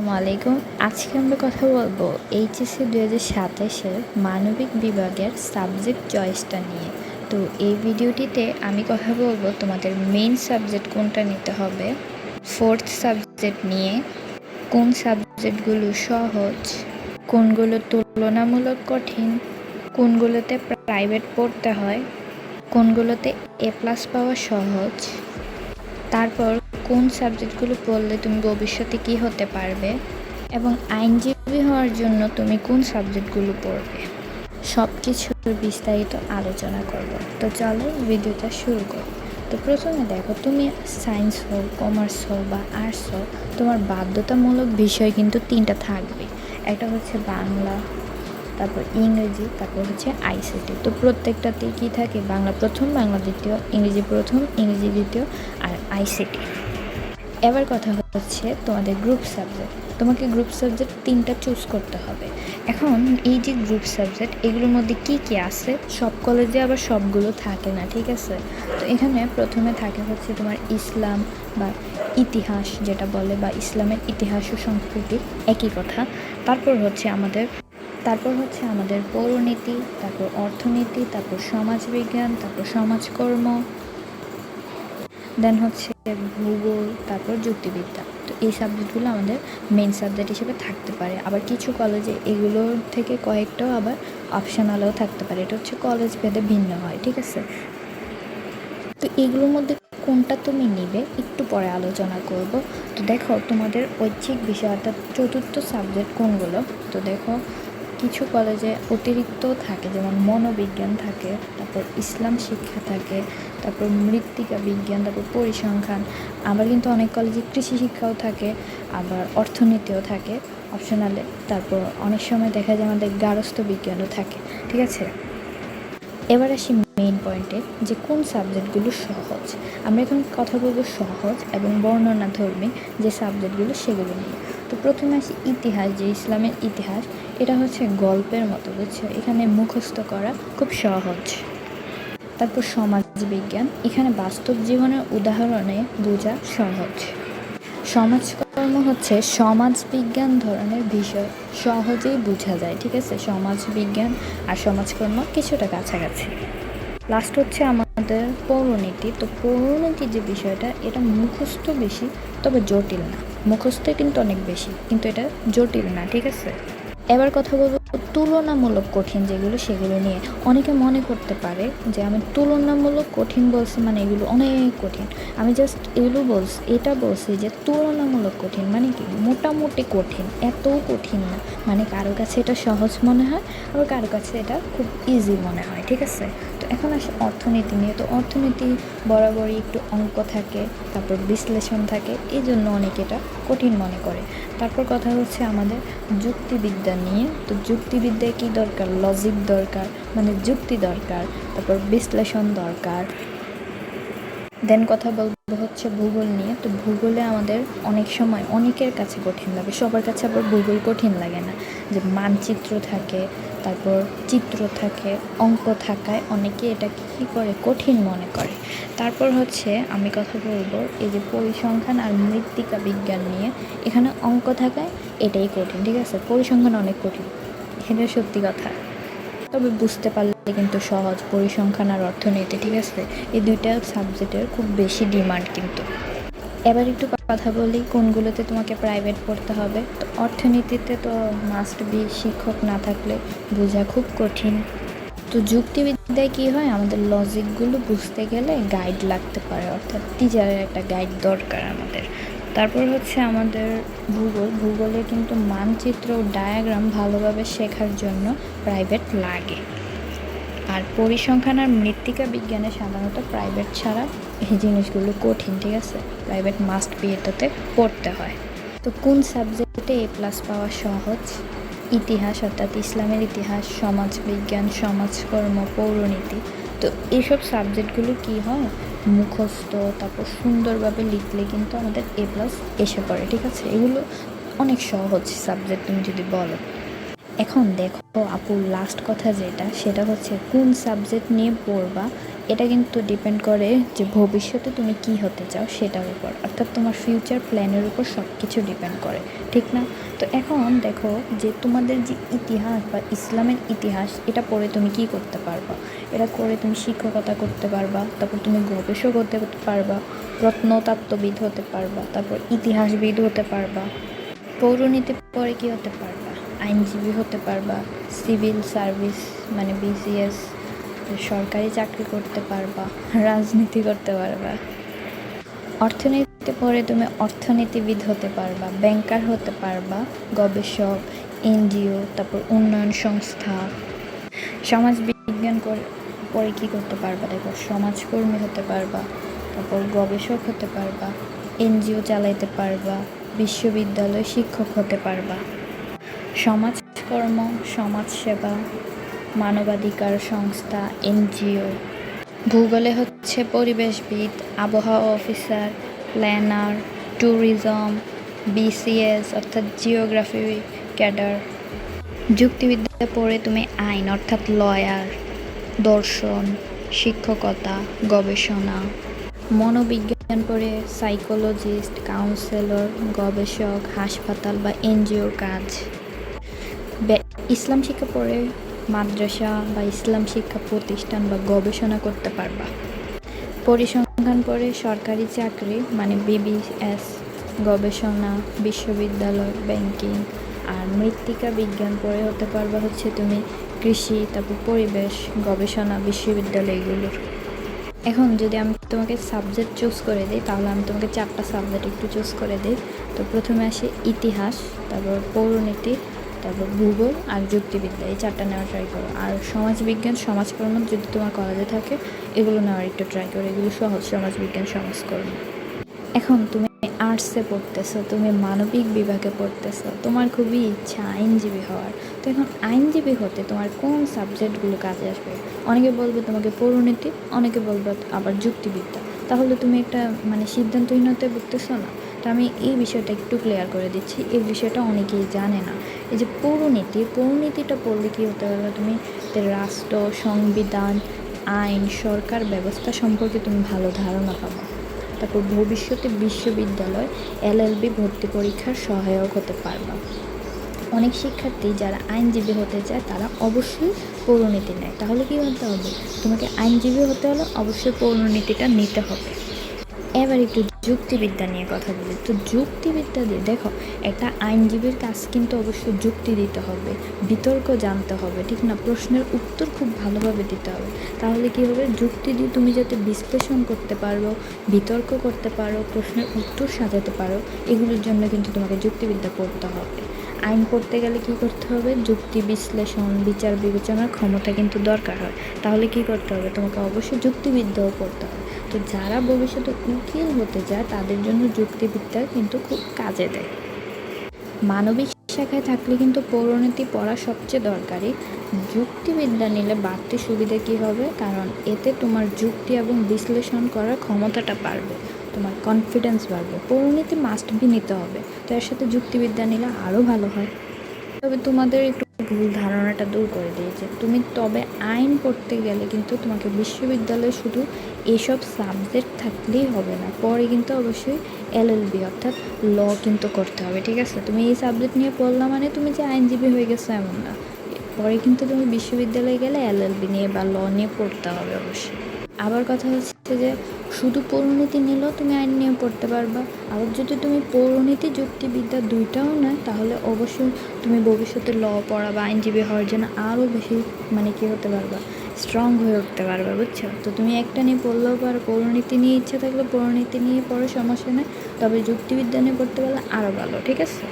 আসসালামু আলাইকুম আজকে আমরা কথা বলব এইচএসসি দু হাজার সাতাশের মানবিক বিভাগের সাবজেক্ট চয়েসটা নিয়ে। তো এই ভিডিওটিতে আমি কথা বলব তোমাদের মেন সাবজেক্ট কোনটা নিতে হবে ফোর্থ সাবজেক্ট নিয়ে, কোন সাবজেক্টগুলো সহজ, কোনগুলো তুলনামূলক কঠিন, কোনগুলোতে প্রাইভেট পড়তে হয়, কোনগুলোতে এ প্লাস পাওয়া সহজ, তারপর কোন সাবজেক্টগুলো পড়লে তুমি ভবিষ্যতে কী হতে পারবে? এবং আইনজীবী হওয়ার জন্য তুমি কোন সাবজেক্টগুলো পড়বে? সব কিছুর বিস্তারিত আলোচনা করব। তো চলো ভিডিওটা শুরু করি। তো প্রথমে দেখো, তুমি সায়েন্স হোক, কমার্স হোক বা আর্টস হোক, তোমার বাধ্যতামূলক বিষয় কিন্তু তিনটা থাকবে। একটা হচ্ছে বাংলা, তারপর ইংরেজি, তারপর হচ্ছে আইসিটি। তো প্রত্যেকটাতেই কী থাকে? বাংলা প্রথম, বাংলা দ্বিতীয়, ইংরেজি প্রথম, ইংরেজি দ্বিতীয় আর আইসিটি। এবার কথা হচ্ছে তোমাদের গ্রুপ সাবজেক্ট তোমাকে গ্রুপ সাবজেক্ট তিনটা চুজ করতে হবে। এখন এই যে গ্রুপ সাবজেক্ট এগুলোর মধ্যে কি কি আছে? সব কলেজে আবার সবগুলো থাকে না, ঠিক আছে? তো এখানে প্রথমে থাকে হচ্ছে তোমার ইসলাম বা ইতিহাস যেটা বলে, বা ইসলামের ইতিহাস ও সংস্কৃতি একই কথা। তারপর হচ্ছে আমাদের, তারপর হচ্ছে আমাদের পৌরনীতি, তারপর অর্থনীতি, তারপর সমাজবিজ্ঞান, তারপর সমাজকর্ম দেন হচ্ছে ভূগোল, তারপর যুক্তিবিদ্যা। তো এই সাবজেক্টগুলো আমাদের মেন সাবজেক্ট হিসেবে থাকতে পারে। আবার কিছু কলেজে এগুলোর থেকে কয়েকটাও আবার অপশনালও থাকতে পারে। এটা হচ্ছে কলেজ ভেদে ভিন্ন হয়, ঠিক আছে? তো এগুলোর মধ্যে কোনটা তুমি নিবে একটু পরে আলোচনা করব। তো দেখো তোমাদের ঐচ্ছিক বিষয়, অর্থাৎ চতুর্থ সাবজেক্ট কোনগুলো? তো দেখো কিছু কলেজে অতিরিক্ত থাকে, যেমন মনোবিজ্ঞান থাকে, তারপর ইসলাম শিক্ষা থাকে, তারপর মৃত্তিকা বিজ্ঞান, তারপর পরিসংখ্যান, আবার কিন্তু অনেক কলেজে কৃষি শিক্ষাও থাকে, আবার অর্থনীতিও থাকে অপশনালে তারপর অনেক সময় দেখা যায় আমাদের গারস্থ বিজ্ঞানও থাকে, ঠিক আছে? এবার আসি মেইন পয়েন্টে যে কোন সাবজেক্টগুলো সহজ? আমরা এখন কথা বলব সহজ এবং বর্ণনা ধর্মী যে সাবজেক্টগুলো সেগুলো নিয়ে। তো প্রথমে আসি ইতিহাস, যে ইসলামের ইতিহাস এটা হচ্ছে গল্পের মতো, বুঝছ? এখানে মুখস্থ করা খুব সহজ। তারপর সমাজবিজ্ঞান। এখানে বাস্তব জীবনের উদাহরণে বোঝা সহজ। সমাজকর্ম হচ্ছে সমাজবিজ্ঞান ধরনের বিষয়। সহজেই বোঝা যায়, ঠিক আছে? সমাজবিজ্ঞান আর সমাজকর্ম কিছুটা কাছাকাছি। লাস্ট হচ্ছে আমাদের পৌরনীতি। তো পৌরনীতি যে বিষয়টা, এটা মুখস্থ বেশি, তবে জটিল না। মুখস্থ কিন্তু অনেক বেশি, কিন্তু এটা জটিল না, ঠিক আছে? এবার কথা বলব তুলনামূলক কঠিন যেগুলো, সেগুলো নিয়ে। অনেকে মনে করতে পারে যে আমি তুলনামূলক কঠিন বলছি মানে এগুলো অনেক কঠিন। আমি জাস্ট এগুলো বলছি, এটা বলছি যে তুলনামূলক কঠিন মানে কি? মোটামুটি কঠিন এতও কঠিন না। মানে কারও কাছে এটা সহজ মনে হয়, আবার কারও কাছে এটা খুব ইজি মনে হয়, ঠিক আছে? এখন আসে অর্থনীতি নিয়ে। তো অর্থনীতি বরাবরই একটু অঙ্ক থাকে, তারপর বিশ্লেষণ থাকে এই জন্য অনেকে এটা কঠিন মনে করে। তারপর কথা হচ্ছে আমাদের যুক্তিবিদ্যা নিয়ে। তো যুক্তিবিদ্যায় কী দরকার? লজিক দরকার মানে যুক্তি দরকার, তারপর বিশ্লেষণ দরকার। দেন কথা বলব হচ্ছে ভূগোল নিয়ে। তো ভূগোলে আমাদের অনেক সময় অনেকের কাছে কঠিন লাগে, সবার কাছে আবার ভূগোল কঠিন লাগে না। যে মানচিত্র থাকে তারপর চিত্র থাকে, অঙ্ক থাকায় অনেকে এটা কী করে? কঠিন মনে করে। তারপর হচ্ছে আমি কথা বলব, এই যে পরিসংখ্যান আর মৃত্তিকা বিজ্ঞান নিয়ে। এখানে অঙ্ক থাকায় এটাই কঠিন, ঠিক আছে? পরিসংখ্যান অনেক কঠিন, এটা সত্যি কথা। তবে বুঝতে পারলে কিন্তু সহজ, পরিসংখ্যান আর অর্থনীতি, ঠিক আছে? এই দুইটা সাবজেক্টের খুব বেশি ডিমান্ড কিন্তু। এবার একটু কথা বলি, কোনগুলোতে তোমাকে প্রাইভেট পড়তে হবে। তো অর্থনীতিতে তো মাস্ট বি শিক্ষক না থাকলে বোঝা খুব কঠিন। তো যুক্তিবিদ্যায় কী হয়, আমাদের লজিকগুলো বুঝতে গেলে গাইড লাগতে পারে, অর্থাৎ টিচারের একটা গাইড দরকার আমাদের। তারপর হচ্ছে আমাদের ভূগোল ভূগোলে কিন্তু মানচিত্র ও ডায়াগ্রাম ভালোভাবে শেখার জন্য প্রাইভেট লাগে। আর পরিসংখ্যান আর মৃত্তিকা বিজ্ঞানে সাধারণত প্রাইভেট ছাড়া এই জিনিসগুলো কঠিন, ঠিক আছে? প্রাইভেট মাস্ট বি এটাতে পড়তে হয়। তো কোন সাবজেক্টে এ প্লাস পাওয়া সহজ? ইতিহাস অর্থাৎ ইসলামের ইতিহাস, সমাজবিজ্ঞান, সমাজকর্ম, পৌরনীতি। তো এইসব সাবজেক্টগুলো কি হয়? মুখস্থ, তারপর সুন্দরভাবে লিখলে কিন্তু আমাদের এ প্লাস এসে পড়ে, ঠিক আছে? এগুলো অনেক সহজ সাবজেক্ট তুমি যদি বলো। এখন দেখো আপুর লাস্ট কথা যেটা, সেটা হচ্ছে কোন সাবজেক্ট নিয়ে পড়বা, এটা কিন্তু ডিপেন্ড করে যে ভবিষ্যতে তুমি কি হতে চাও সেটার উপর। অর্থাৎ তোমার ফিউচার প্ল্যানের উপর সব কিছু ডিপেন্ড করে, ঠিক না? তো এখন দেখো যে তোমাদের যে ইতিহাস বা ইসলামের ইতিহাস, এটা পড়ে তুমি কি করতে পারবা? এটা করে তুমি শিক্ষকতা করতে পারবা, তারপর তুমি গবেষক হতে পারবা, প্রত্নতত্ত্ববিদ হতে পারবা, তারপর ইতিহাসবিদ হতে পারবা, পৌরনীতি পরে কি হতে পারবা? আইনজীবী হতে পারবা, সিভিল সার্ভিস মানে বিসিএস সরকারি চাকরি করতে পারবা, রাজনীতি করতে পারবা। অর্থনীতিতে পরে তুমি অর্থনীতিবিদ হতে পারবা ব্যাংকার হতে পারবা, গবেষক, এনজিও, তারপর উন্নয়ন সংস্থা। সমাজ বিজ্ঞান পরে কী করতে পারবা? দেখো, সমাজকর্মী হতে পারবা, তারপর গবেষক হতে পারবা, এনজিও চালাইতে পারবা বিশ্ববিদ্যালয় শিক্ষক হতে পারবা। সমাজকর্ম, সমাজসেবা, মানবাধিকার সংস্থা, এনজিও। ভূগোলে হচ্ছে পরিবেশবিদ, আবহাওয়া অফিসার, প্ল্যানার, ট্যুরিজম, বিসিএস অর্থাৎ জিওগ্রাফি ক্যাডার। যুক্তিবিদ্যা পড়ে তুমি আইন অর্থাৎ লয়ার, দর্শন, শিক্ষকতা, গবেষণা। মনোবিজ্ঞান পড়ে সাইকোলজিস্ট, কাউন্সেলর, গবেষক, হাসপাতাল বা এনজিওর কাজ। ইসলাম শিক্ষা পড়ে মাদ্রাসা বা ইসলাম শিক্ষা প্রতিষ্ঠান বা গবেষণা করতে পারবা। পরিসংখ্যান পড়ে সরকারি চাকরি মানে বিবিএস গবেষণা, বিশ্ববিদ্যালয় ব্যাংকিং আর মৃত্তিকা বিজ্ঞান পড়ে হতে পারবা হচ্ছে তুমি কৃষি, তারপর পরিবেশ, গবেষণা বিশ্ববিদ্যালয়গুলোর এখন যদি আমি তোমাকে সাবজেক্ট চুজ করে দিই, তাহলে আমি তোমাকে চারটা সাবজেক্ট একটু চুজ করে দিই। তো প্রথমে আসে ইতিহাস, তারপর পৌরনীতি তারপর ভূগোল আর যুক্তিবিদ্যা, এই চারটা নেওয়ার ট্রাই করো। আর সমাজবিজ্ঞান, সমাজকর্ম যদি তোমার কলেজে থাকে, এগুলো নেওয়ার একটু ট্রাই করো। এগুলো সহজ, সমাজবিজ্ঞান, সমাজকর্ম। এখন তুমি আর্টসে পড়তেছো, তুমি মানবিক বিভাগে পড়তেছো, তোমার খুবই ইচ্ছা আইনজীবী হওয়ার। তো এখন আইনজীবী হতে তোমার কোন সাবজেক্টগুলো কাজে আসবে? অনেকে বলবে তোমাকে পৌরনীতি অনেকে বলবে আবার যুক্তিবিদ্যা। তাহলে তুমি একটা মানে সিদ্ধান্তহীনতায় ভুগতেছো না? তো আমি এই বিষয়টা একটু ক্লিয়ার করে দিচ্ছি। এই বিষয়টা অনেকেই জানে না। এই যে পৌরনীতি, পৌরনীতিটা পড়লে কী হতে পারবে তুমি রাষ্ট্র, সংবিধান, আইন, সরকার ব্যবস্থা সম্পর্কে তুমি ভালো ধারণা পাবা। তারপর ভবিষ্যতে বিশ্ববিদ্যালয়, এলএলবি ভর্তি পরীক্ষার সহায়ক হতে পারবা। অনেক শিক্ষার্থী যারা আইনজীবী হতে চায়, তারা অবশ্যই পৌরনীতি নেয়। তাহলে কী হতে হবে? তোমাকে আইনজীবী হতে হলে অবশ্যই পৌরনীতিটা নিতে হবে। এবার একটু যুক্তিবিদ্যা নিয়ে কথা বলি। তো যুক্তিবিদ্যা দিয়ে, দেখো, একটা আইনজীবীর কাজ কিন্তু অবশ্যই যুক্তি দিতে হবে, বিতর্ক জানতে হবে, ঠিক না? প্রশ্নের উত্তর খুব ভালোভাবে দিতে হবে। তাহলে কি হবে? যুক্তি দিয়ে তুমি যাতে বিশ্লেষণ করতে পারো, বিতর্ক করতে পারো, প্রশ্নের উত্তর সাজাতে পারো, এগুলোর জন্য কিন্তু তোমাকে যুক্তিবিদ্যা পড়তে হবে। আইন পড়তে গেলে কি করতে হবে? যুক্তি বিশ্লেষণ, বিচার বিবেচনার ক্ষমতা কিন্তু দরকার হয়। তাহলে কি করতে হবে? তোমাকে অবশ্যই যুক্তিবিদ্যাও পড়তে হবে। তো যারা ভবিষ্যতে উকিল হতে চায়, তাদের জন্য যুক্তিবিদ্যা কিন্তু খুব কাজে দেয়। মানবিক শাখায় থাকলে কিন্তু পৌরনীতি পড়া সবচেয়ে দরকারি। যুক্তিবিদ্যা নিলে বাড়তি সুবিধা কী হবে? কারণ এতে তোমার যুক্তি এবং বিশ্লেষণ করার ক্ষমতাটা বাড়বে, তোমার কনফিডেন্স বাড়বে। পৌরনীতি মাস্ট বি নিতে হবে, তো এর সাথে যুক্তিবিদ্যা নিলে আরও ভালো হয়। তবে তোমাদের একটু ভুল ধারণাটা দূর করে দিয়েছে। তুমি তবে আইন পড়তে গেলে কিন্তু তোমাকে বিশ্ববিদ্যালয়ে শুধু এসব সাবজেক্ট থাকলেই হবে না। পরে কিন্তু অবশ্যই এলএলবি অর্থাৎ ল কিন্তু করতে হবে, ঠিক আছে? তুমি এই সাবজেক্ট নিয়ে পড়লা মানে তুমি যে আইনজীবী হয়ে গেছো এমন না। পরে কিন্তু তুমি বিশ্ববিদ্যালয়ে গেলে এলএলবি নিয়ে বা ল নিয়ে পড়তে হবে অবশ্যই। আবার কথা হচ্ছে যে শুধু পৌরনীতি নিলেও তুমি আইন নিয়ে পড়তে পারবা। আবার যদি তুমি পৌরনীতি, যুক্তিবিদ্যা দুইটাও নেয়, তাহলে অবশ্যই তুমি ভবিষ্যতে ল পড়া বা আইনজীবী হওয়ার জন্য আরও বেশি মানে কী হতে পারবা? স্ট্রং হয়ে উঠতে পারবে, বুঝছ? তো তুমি একটা নিয়ে পড়লেও পারো পৌরনীতি নিয়ে ইচ্ছা থাকলে পৌরনীতি নিয়ে পড়ো, সমস্যা নেই। তবে যুক্তিবিদ্যা নিয়ে পড়তে পারলে আরও ভালো, ঠিক আছে?